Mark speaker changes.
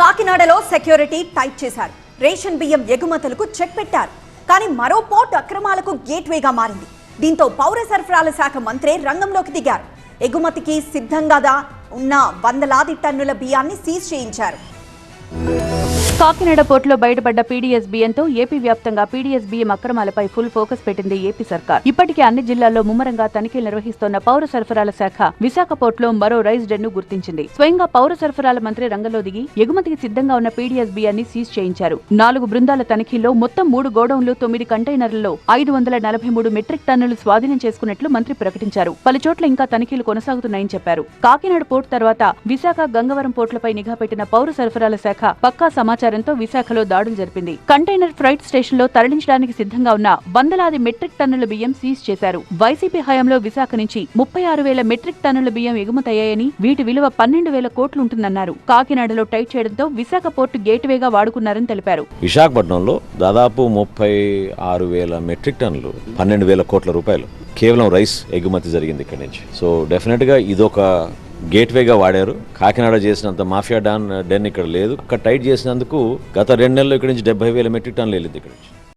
Speaker 1: కాకినాడలో security tight చేశారు. Ration బియ్యం ఎగుమతులకు చెక్ పెట్టారు. కానీ మరో పోర్ట్ అక్రమాలకు గేట్వేగా మారింది. దీంతో పౌర సరఫరాల శాఖ మంత్రి రంగంలోకి దిగారు. ఎగుమతికి సిద్ధంగా ఉన్న వందలాది టన్నుల బియ్యాన్ని సీజ్ చేయించారు.
Speaker 2: కాకినాడ పోర్టులో బయటపడ్డ పీడీఎస్ బియ్యంతో ఏపీ వ్యాప్తంగా పీడీఎస్ బియ్యం అక్రమాలపై ఫుల్ ఫోకస్ పెట్టింది ఏపీ సర్కార్. ఇప్పటికే అన్ని జిల్లాల్లో ముమ్మరంగా తనిఖీలు నిర్వహిస్తోన్న పౌర సరఫరాల శాఖ విశాఖ పోర్టులో మరో రైస్ డెన్ను గుర్తించింది. స్వయంగా పౌర సరఫరాల మంత్రి రంగంలో దిగి ఎగుమతికి సిద్ధంగా ఉన్న పీడీఎస్ బియ్యాన్ని సీజ్ చేయించారు. నాలుగు బృందాల తనిఖీల్లో మొత్తం మూడు గోడౌన్లు తొమ్మిది కంటైనర్లలో ఐదు వందల నలభై మూడు మెట్రిక్ టన్నులు స్వాధీనం చేసుకున్నట్లు మంత్రి ప్రకటించారు. పలు చోట్ల ఇంకా తనిఖీలు కొనసాగుతున్నాయని చెప్పారు. కాకినాడ పోర్టు తర్వాత విశాఖ గంగవరం పోర్టులపై నిఘా పెట్టిన పౌర సరఫరాల శాఖ పక్కా సమాచారం సమాచారంతో విశాఖలో దాడులు జరిపింది. కంటైనర్ ఫ్రైట్ స్టేషన్లో తరలించడానికి సిద్ధంగా ఉన్న వందలాది మెట్రిక్ టన్నుల బియ్యం సీజ్ చేశారు. వైసీపీ హయాంలో విశాఖ నుంచి ముప్పై ఆరు వేల మెట్రిక్ టన్నుల బియ్యం ఎగుమతయ్యాయని వీటి విలువ పన్నెండు వేల కోట్లుంటుందన్నారు కాకినాడలో టైట్ చేయడంతో విశాఖ పోర్టు గేట్వేగా వాడుకున్నారని తెలిపారు.
Speaker 3: విశాఖపట్నంలో దాదాపు ముప్పై ఆరు వేల మెట్రిక్ టన్నులు పన్నెండు వేల కోట్ల రూపాయలు కేవలం రైస్ ఎగుమతి జరిగింది ఇక్కడి నుంచి. సో డెఫినెట్గా ఇదొక గేట్వేగా వాడారు. కాకినాడ చేసినంత మాఫియా డాన్ డెన్ ఇక్కడ లేదు. అక్కడ టైట్ చేసినందుకు గత రెండు నెలలు ఇక్కడి నుంచి డెబ్బై వేల మెట్రిక్ టన్లు వెళ్ళింది ఇక్కడ నుంచి.